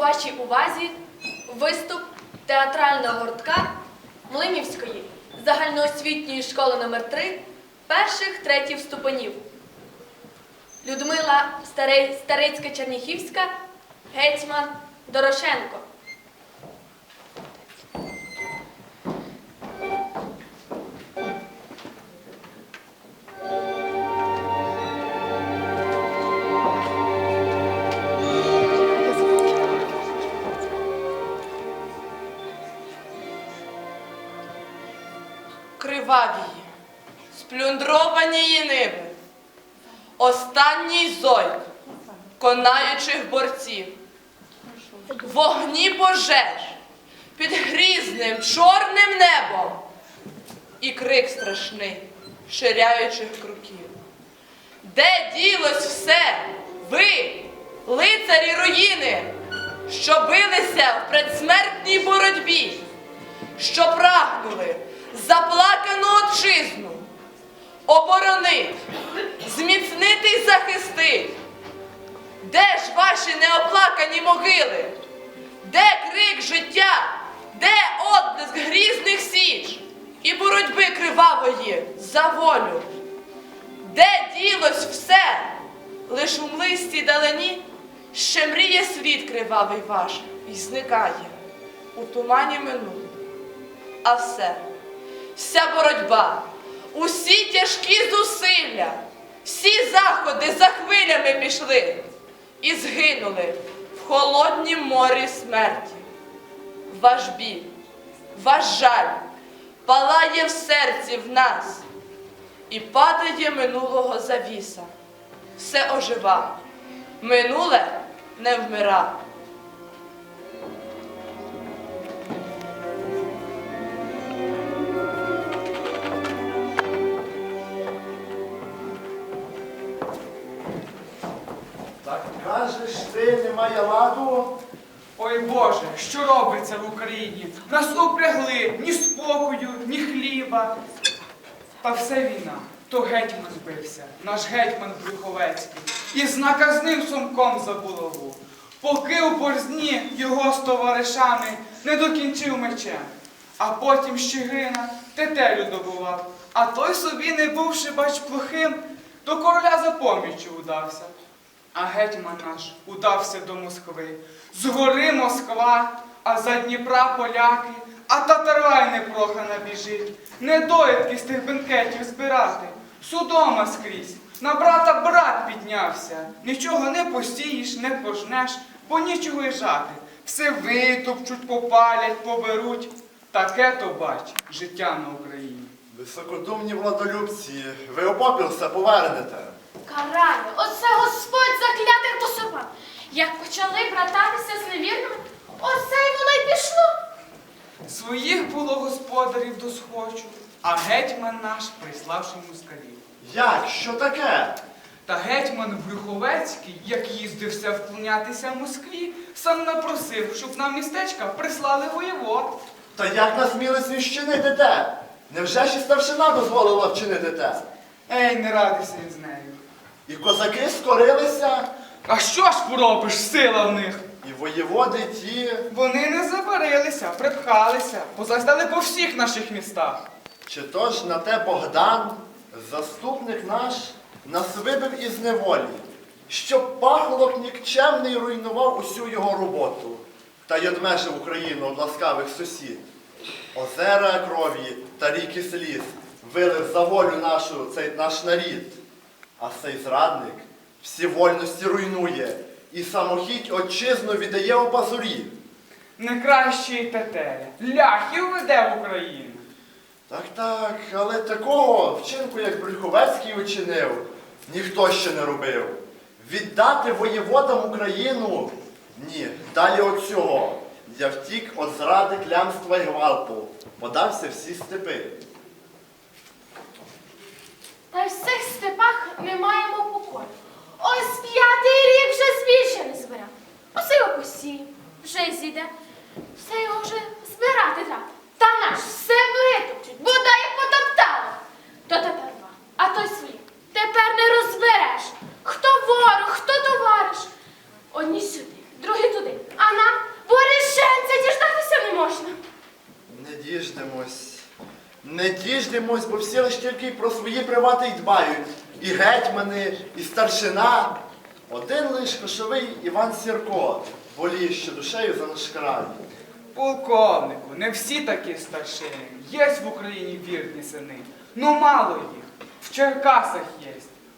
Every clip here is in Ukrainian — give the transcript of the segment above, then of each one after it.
вашій увазі виступ театрального гуртка Млинівської загальноосвітньої школи номер 3 перших третіх ступенів. Людмила Старицька Черніхівська, гетьман Дорошенко. Останній зойк конаючих борців, вогні пожеж під грізним чорним небом і крик страшний ширяючих кроків. Де ділось все, ви, лицарі руїни, що билися в предсмертній боротьбі? що прагнули заплакану отчизну, оборонить, зміцнити й захистить. Де ж ваші неоплакані могили? Де крик життя? Де отблиск грізних січ і боротьби кривавої за волю? Де ділось все? Лиш у млисті далині ще мріє світ кривавий ваш і зникає у тумані минулого а все, вся боротьба, усі тяжкі зусилля, всі заходи за хвилями пішли і згинули в холоднім морі смерті. Ваш біль, ваш жаль палає в серці в нас, і падає минулого завіса. Все ожива, минуле не вмира. Кажеш, ти немає ладу? Ой Боже, що робиться в Україні? Нас упрягли ні спокою, ні хліба. Та все війна. То гетьман збився, наш гетьман Брюховецький, і з наказним сумком за булаву. Поки у борзні його з товаришами не докінчив мечем, а потім Щегрина тетелю добував. А той собі, не бувши бач плохим, до короля за поміччю удався. А гетьман наш удався до Москви. Згори Москва, а за Дніпра поляки, а татарвай непрохана біжить. Недоїдки з тих бенкетів збирати. Судома скрізь, на брата брат піднявся. Нічого не посієш, не пожнеш, бо нічого й жати. Все витопчуть, попалять, поберуть. Таке то бач, життя на Україні. Високодумні владолюбці, ви опопіл все повернете. Карає, оце Господь заклятих мусульман. Як почали брататися з невірними, оце й воно й пішло. Своїх було господарів досхочу, а гетьман наш приславши москалів. Як? Що таке? Та гетьман Брюховецький, як їздився вклонятися Москві, сам напросив, щоб нам містечка прислали воєвод. Та як насмілись він щинити те? Невже ще старшина дозволила вчинити те? Ей, не радися із нею. І козаки скорилися, А що ж поробиш, сила в них? і воєводи ті. Вони не забарилися, припхалися, позастали по всіх наших містах. Чи то ж на те Богдан, заступник наш, нас вибив із неволі, щоб пахлок нікчемний руйнував усю його роботу та й одмежив Україну від ласкавих сусід. Озера крові та ріки сліз вилив за волю нашу цей наш нарід. А цей зрадник всі вольності руйнує і самохідь отчизну віддає у пазурі. Не краще й тетеря. Ляхів веде в Україну. Так, так, але такого вчинку, як Брюховецький учинив, ніхто ще не робив. Віддати воєводам Україну? Ні, далі от цього. Я втік від зради клямства й гвалту, подався всі степи. Та й в цих степах не маємо покою. Ось п'ятий рік вже збільше не збирав. Посив посій, вже зійде. Все його вже збирати треба. Та наш все витопчуть, бодай потоптало. То тепер два. а то свій. Тепер не розбереш. Хто ворог, хто товариш. Одні сюди, другі туди. А нам ворішенця діждатися не можна. Не діждемось бо всі лиш тільки про свої привати й дбають. І гетьмани, і старшина. Один лиш кошовий Іван Сірко воліє ще душею за наш край. Полковнику, не всі такі старшини. Є в Україні вірні сини. Ну мало їх. В Черкасах є.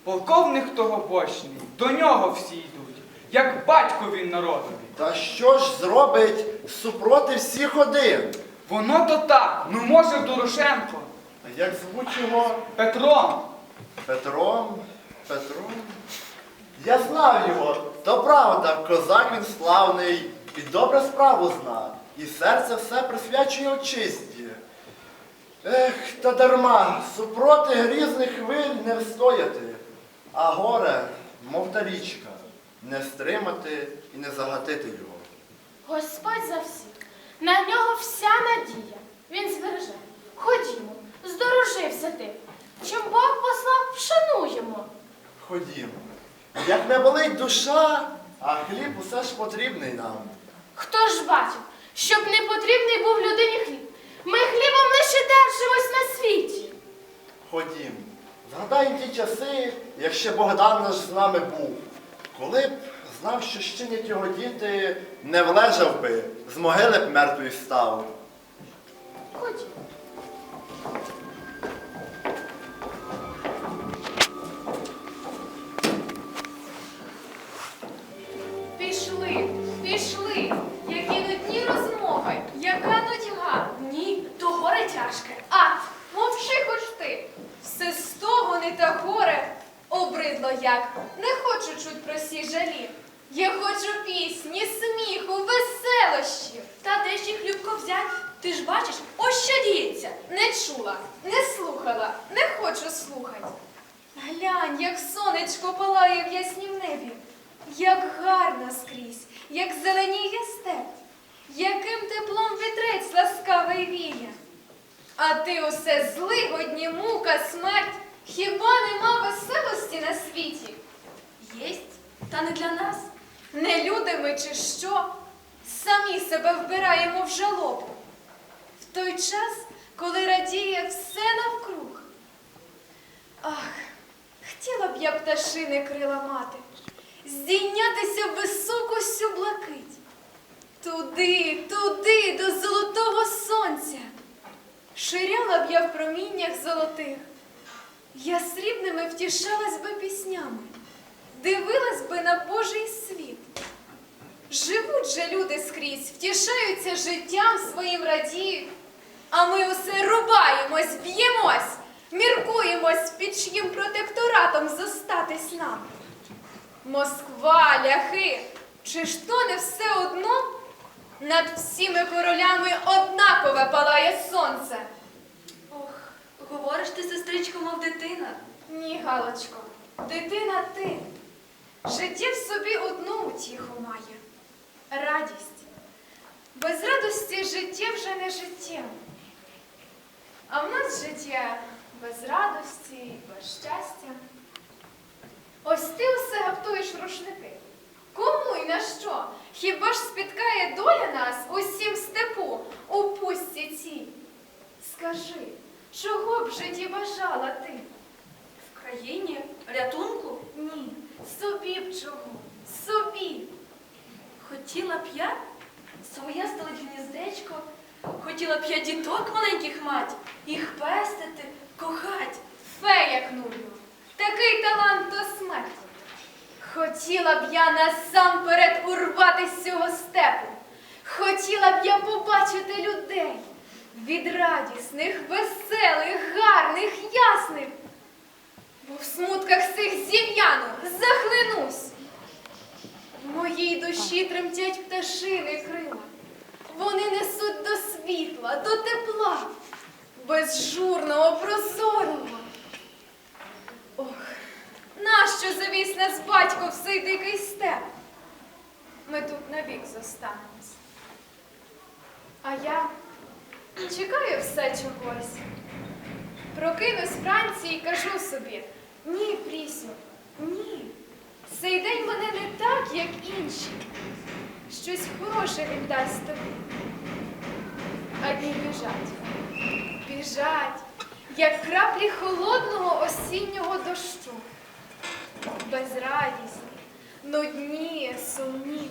Полковник тогобочний, до нього всі йдуть, як батько він народові. Та що ж зробить супроти всіх один? Воно то так, ну може Дорошенко, А як звуть його? Петром. Петром, Петром. Я знав його, то правда, козак він славний і добре справу зна, і серце все присвячує отчисті. Ех, та дарма, супроти грізних хвиль не встояти, а горе, мов та річка, не стримати і не загатити його. Господь за всіх. На нього вся надія. Він збереже. Ходімо, здорожився ти. Чим Бог послав, вшануємо. Ходімо. Як не болить душа, а хліб усе ж потрібний нам. Хто ж бачив, щоб не потрібний був людині хліб? Ми хлібом лише держимось на світі. Ходім, згадаємо ті часи, як ще Богдан наш з нами був. Коли б знав, що щинять його діти, не влежав би, з могили б мертвий став. Ходімо. Пішли, пішли. Які нудні розмови, яка нудьга. Ні, то горе тяжке. А, мовчи хоч ти. Все з того не та горе. Обридло як. Не хочу чуть про сі жалі. Я хочу пісні, сміху, веселощів. Та де ж їх любко взять? Ти ж бачиш, ось що діється. Не чула, не слухала, не хочу слухати. Глянь, як сонечко палає в яснім небі, як гарно скрізь, як зеленіє степ, яким теплом вітрець ласкавий віє. А ти усе злигодні, мука, смерть, хіба нема веселості на світі? Єсть, та не для нас. Не люди ми чи що, самі себе вбираємо в жалобу. В той час, коли радіє все навкруг. Ах, хотіла б я пташини крила мати, здійнятися в високу блакить. Туди, туди, до золотого сонця. Ширяла б я в проміннях золотих, я срібними втішалась би піснями, дивилась би на Божий світ. Живуть же люди скрізь, втішаються життям своїм радіють, а ми усе рубаємось, б'ємось, міркуємось, під чиїм протекторатом зостатись нам. Москва, ляхи, чи ж то не все одно? Над всіми королями однакове палає сонце. Ох, говориш ти, сестричко, мов дитина. Ні, Галочко, дитина ти. Життя в собі одну утіху має радість. Без радості життя вже не життя. А в нас життя без радості, без щастя. Ось ти усе гаптуєш рушники. Кому і на що? Хіба ж спіткає доля нас усім степу у пустці цій? Скажи, чого б житті бажала ти? В країні рятунку? Ні, собі б чого, собі. Хотіла б я своє стелить гніздечко, хотіла б я діток маленьких мать, їх пестити, кохать, фея кнулю. Такий талант то смерть. Хотіла б я насамперед урвати з цього степу. Хотіла б я побачити людей від радісних, веселих, гарних, ясних. Бо в смутках цих зів'яну захлинусь. Душі тремтять пташини крила. Вони несуть до світла, до тепла, безжурного, прозорого. Ох, нащо завіс нас батько в цей дикий степ? Ми тут навік зостанемось. А я чекаю все чогось. Прокинусь вранці і кажу собі, ні, Прісю, ні. Цей день мене не так, як інші. Щось хороше він дасть тобі. А дні біжать, біжать, як краплі холодного осіннього дощу. Безрадісні, нудні, сумні.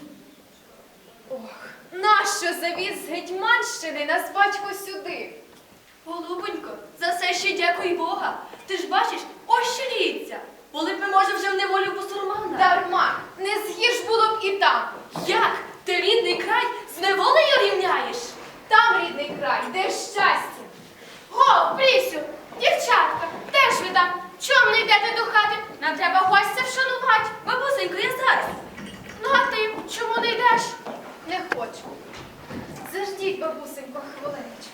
Ох, нащо завіз з Гетьманщини нас батько сюди? Голубонько, за все ще дякуй Бога. Ти ж бачиш, ліється. Були б ми, може, вже в неволі бусурмана. Дарма, не згірш було б і там. Як? Ти рідний край з неволею рівняєш? Там рідний край, де щастя. Го, Прісю, дівчатка, де ж ви там? Чом не йдете до хати? Нам треба гостя вшанувати. Бабусенько, я зараз. Ну а ти чому не йдеш? Не хочу. Заждіть, бабусенько, хвилиночку.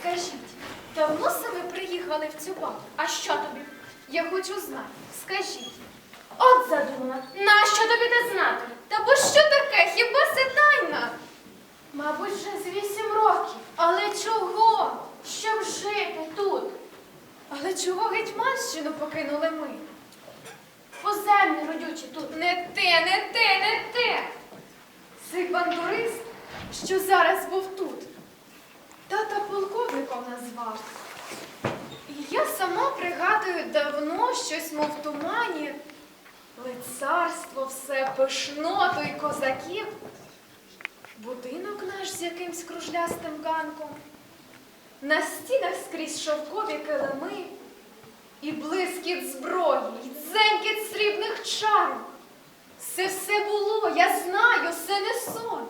Скажіть, давно саме приїхали в цю бабу? А що тобі? Я хочу знати. Скажіть. От задумала. Нащо тобі те знати? Та бо що таке? Хіба це тайна? Мабуть, вже з вісім років. Але чого? Щоб жити тут, Але чого Гетьманщину покинули ми? по землі родючі тут. Не те, не те, не те. Цей бандурист, що зараз був тут, тата полковником назвав. Я сама пригадую давно щось, мов тумані. Лицарство, все пишноту і козаків. Будинок наш з якимсь кружлястим ганком. На стінах скрізь шовкові килими. І блискіт зброї, і дзенькіт срібних чарок. Це все було, я знаю, це не сон.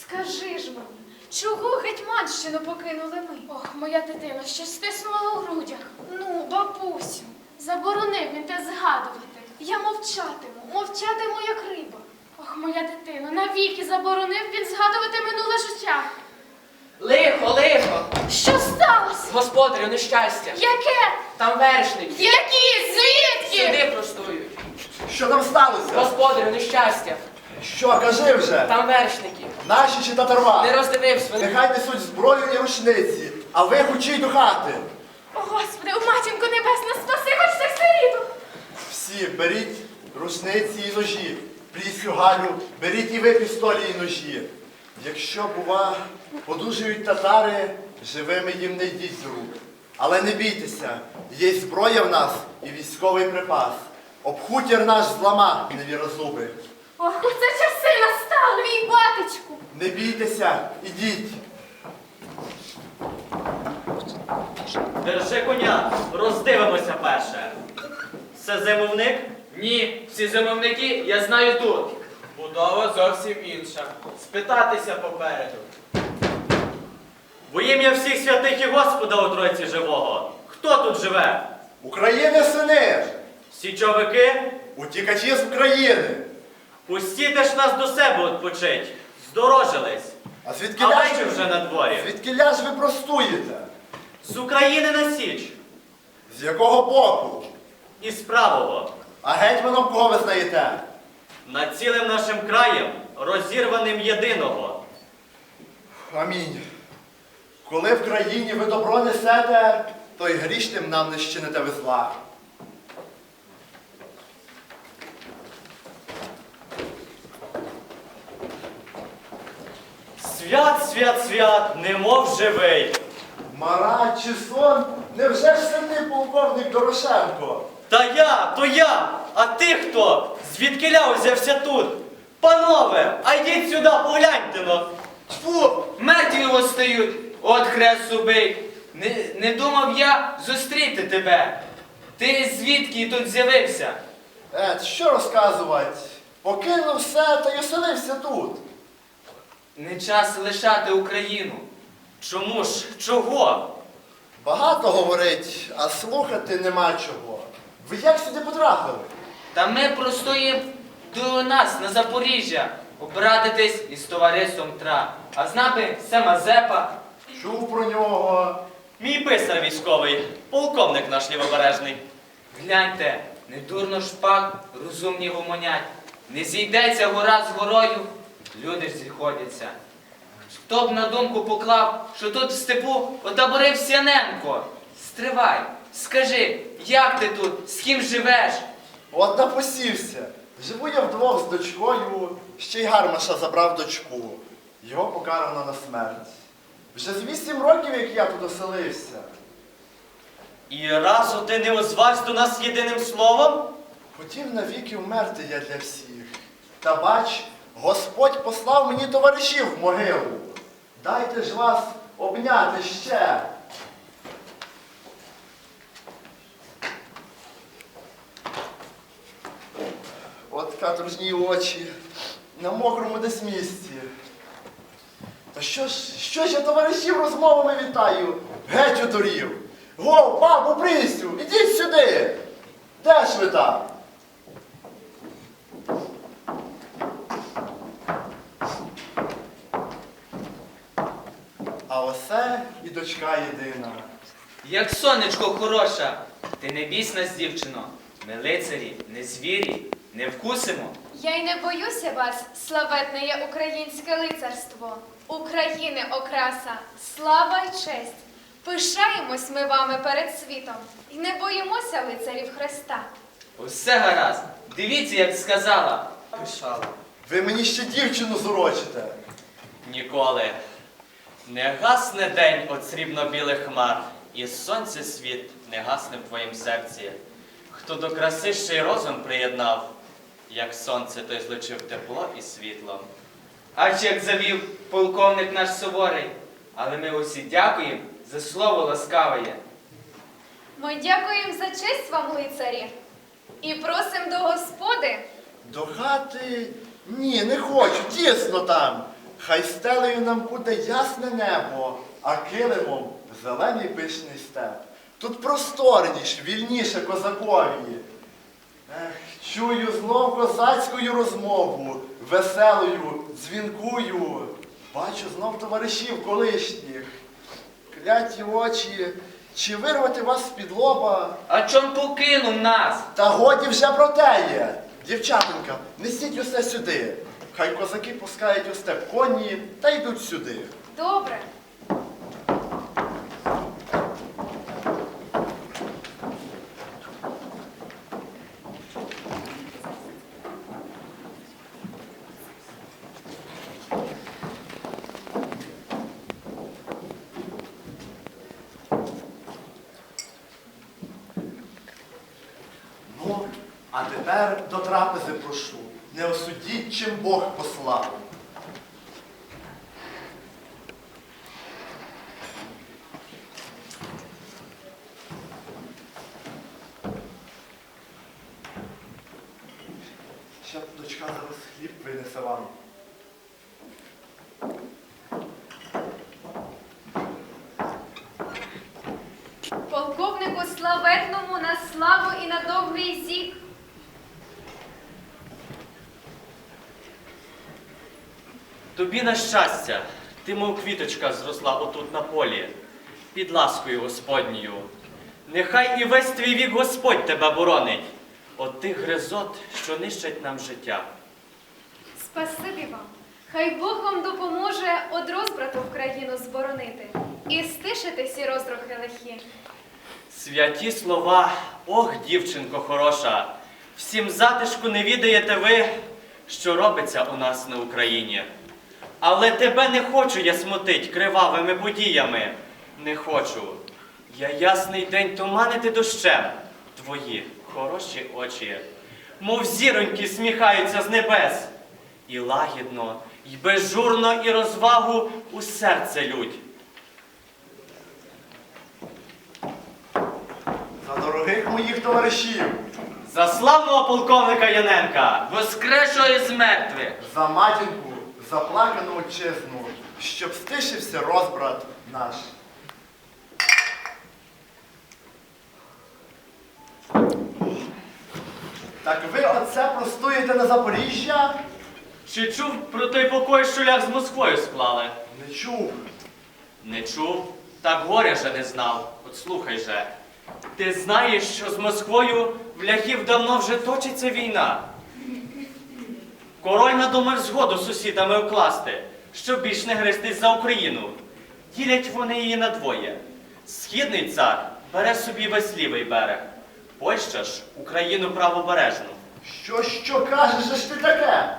Скажи ж мені, чого Гетьманщину покинули ми? Ох, моя дитина ще стиснула у грудях. Ну, бабусю, Заборонив він те згадувати. я мовчатиму, мовчатиму, як риба. Ох, моя дитино, навіки заборонив він згадувати минуле життя. Лихо, лихо! Що сталося? Господарю, нещастя! Яке? Там вершники! Які? Звідки? Сюди простують! Що там сталося? Господарю, нещастя! Що, кажи вже? Там вершники! Наші чи татарва? Не роздивився вони! Нехай несуть зброю і рушниці, а ви хочіть до хати. О, Господи, о, матінко небесна, спаси хоч цих сиріток. Всі беріть рушниці і ножі. Прісю Галю, беріть і ви пістолі і ножі. Якщо, бува, подужують татари, живими їм не йдіть з рук. Але не бійтеся, є зброя в нас і військовий припас. Об хутір наш злама, невірозуби. Ох, оце часи настали, мій батечку. Не бійтеся, ідіть. Держи коня, роздивимося перше. Це зимовник? Ні, всі замовники я знаю тут. Будова зовсім інша. Спитатися попереду. Во ім'я всіх святих і Господа у Тройці живого. Хто тут живе? України сини, Січовики? утікачі з України. Пустіте ж нас до себе відпочить. Здорожились. А звідки А ж вечір ви, вже на дворі. звідки ж ви простуєте? З України на Січ. З якого боку? І з правого. А гетьманом кого ви знаєте? Над цілим нашим краєм, розірваним єдиного. Амінь. Коли в країні ви добро несете, то й грішним нам не щините ви зла. Свят, свят, свят, немов живий. Мара чи сон, невже ж це ти, полковник Дорошенко? Та я, то я, а ти хто? Звідкиля взявся тут? Панове, а йдіть сюди, погляньте но. Тьфу, мертві стають. От хрест убий. Не, не думав я зустріти тебе. Ти звідки тут з'явився? Ет, що розказувати? Покинув все та й оселився тут. Не час лишати Україну. Чому ж? Чого? Багато говорить, а слухати нема чого. Ви як сюди потрапили? Та ми простоїмо до нас на Запоріжжя. Обрадитись із товариством Тра. А знати це Мазепа. Чув про нього. Мій писар військовий, полковник наш лівобережний. Гляньте, не дурно ж пак розумні гомонять. Не зійдеться гора з горою, люди ж зіходяться. Хто б на думку поклав, що тут в степу отаборив Сяненко? Стривай, скажи, як ти тут, з ким живеш? От напосівся. Живу я вдвох з дочкою, ще й гармаша забрав дочку. Його покарано на смерть. Вже з вісім років, як я тут оселився. І разу ти не озвався до нас єдиним словом? Хотів навіки вмерти я для всіх. Та бач, Господь послав мені товаришів в могилу. Дайте ж вас обняти ще. От каторжні очі на мокрому десь місці. Та що ж, що ж я товаришів розмовами вітаю? Геть одурів! Го, бабу Присю, ідіть сюди! Де ж ви там? А і дочка єдина. Як сонечко хороша, ти не бійсь нас, дівчино. Ми лицарі, не звірі, не вкусимо. Я й не боюся вас, славетне є українське лицарство. України окраса, слава й честь. Пишаємось ми вами перед світом і не боїмося лицарів Христа. Усе гаразд. Дивіться, як сказала. Пишала. Ви мені ще дівчину зурочите. Ніколи. Не гасне день от срібно-білих хмар, і сонце світ не гасне в твоїм серці. Хто до краси ще й розум приєднав, як сонце той злучив тепло і світло. Аж як завів полковник наш суворий. Але ми усі дякуємо за слово ласкаве. Ми дякуємо за честь вам, лицарі, і просим до Господи. До хати ні, не хочу, тісно там. Хай стелею нам буде ясне небо, а килимом зелений пишний степ. Тут просторніш, вільніше козакові. Ех, чую знов козацькою розмову, веселою, дзвінкую. Бачу знов товаришів колишніх. Кляті очі, чи вирвати вас з-під лоба? А чом покинув нас? Та годі вже про те є. Дівчатонька, несіть усе сюди. Хай козаки пускають у степ коні та йдуть сюди. Добре. Ну, а тепер до трапези прошу. Не осудіть, чим Бог послав. Ще дочка зараз хліб принесе вам. Полковнику славетному на славу і на довгий зік. Тобі на щастя, ти, мов квіточка, зросла отут на полі, під ласкою Господньою. Нехай і весь твій вік Господь тебе боронить от тих гризот, що нищать нам життя. Спасибі вам. Хай Бог вам допоможе од розбрату в країну зборонити і стишити всі розрухи лихі. Святі слова, ох, дівчинко хороша, всім затишку не відаєте ви, що робиться у нас на Україні. Але тебе не хочу я смутить кривавими подіями. Не хочу. Я ясний день туманити дощем. Твої хороші очі, мов зіроньки сміхаються з небес. І лагідно, і безжурно, і розвагу у серце людь. За дорогих моїх товаришів, За славного полковника Яненка! Воскрешого із мертвих. за матінку, заплакану отчизну, щоб стишився розбрат наш. Так ви оце простуєте на Запоріжжя? Чи чув про той покой, що ляг з Москвою склали? Не чув. Не чув, так горя же не знав. От слухай же. Ти знаєш, що з Москвою в ляхів давно вже точиться війна. Король надумав згоду з сусідами укласти, щоб більш не гристись за Україну. Ділять вони її на двоє. Східний цар бере собі весь лівий берег. Польща ж Україну правобережну. Що, що кажеш же ж ти таке?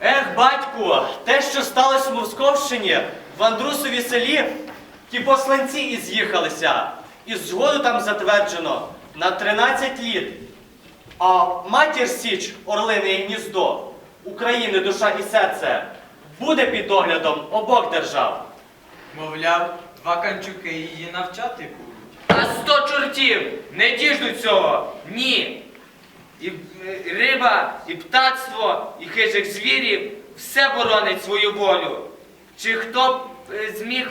Ех, батьку, те, що сталося в Московщині, в Андрусові селі, ті посланці і з'їхалися. І згоду там затверджено на 13 літ. А матір Січ, Орлине і гніздо, України душа і серце, буде під доглядом обох держав. Мовляв, два канчуки її навчати будуть. А сто чортів не діждуть цього. Ні. І е, риба, і птацтво, і хижих звірів все боронить свою волю. Чи хто б е, зміг.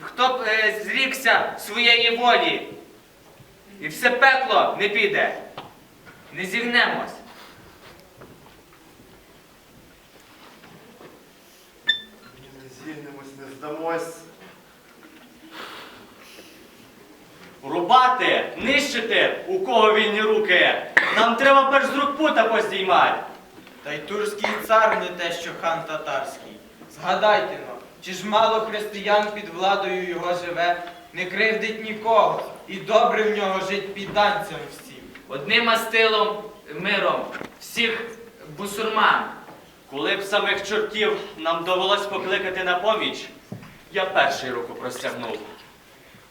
Хто б е, зрікся своєї волі? І все пекло не піде. Не зігнемось. Не зігнемось, не здамось. Рубати, нищити, у кого вільні руки. Нам треба перш з рук пута поздіймати. Та й турський цар не те, що хан татарський. Згадайте но, чи ж мало християн під владою його живе, не кривдить нікого, і добре в нього жить підданцям всім. Одним мастилом, миром всіх бусурман. Коли б самих чортів нам довелось покликати на поміч, я перший руку простягнув.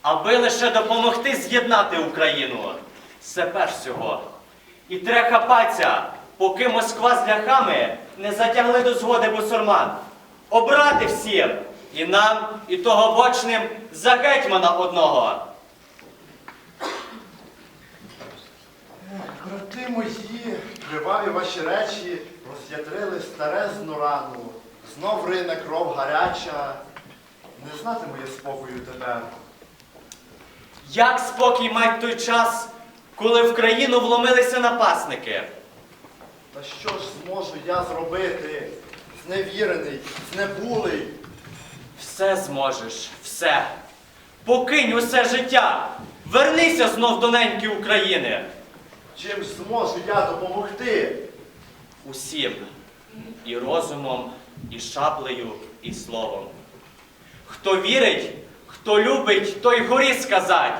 Аби лише допомогти з'єднати Україну. Це перш всього. І треба хапатися, поки Москва з ляхами не затягли до згоди бусурман. Обрати всім, і нам, і того бочним, за гетьмана одного. Брати мої, криваві ваші речі роз'ятрили старезну рану. Знов рине кров гаряча. Не знати моє спокою тепер. Як спокій мать той час, коли в країну вломилися напасники? Та що ж зможу я зробити? Зневірений, знебулий. Все зможеш, все. Покинь усе життя. Вернися знов до неньки України. Чим зможу я допомогти? Усім. І розумом, і шаблею, і словом. Хто вірить, хто любить, той горі сказать.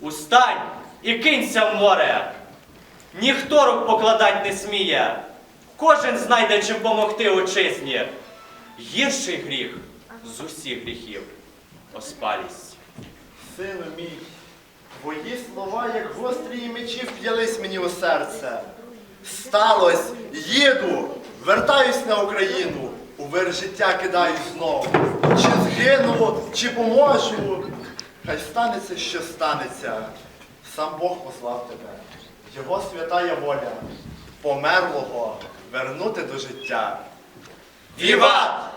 Устань і кинься в море. Ніхто рук покладать не сміє. Кожен знайде чим помогти отчизні. Гірший гріх з усіх гріхів оспалість. Сину мій, твої слова, як гострі мечі, вп'ялись мені у серце. Сталось, їду, вертаюсь на Україну, у вир життя кидаюсь знову. Чи згину, чи поможу. Хай станеться, що станеться. Сам Бог послав тебе. Його святая воля померлого вернути до життя. Віват!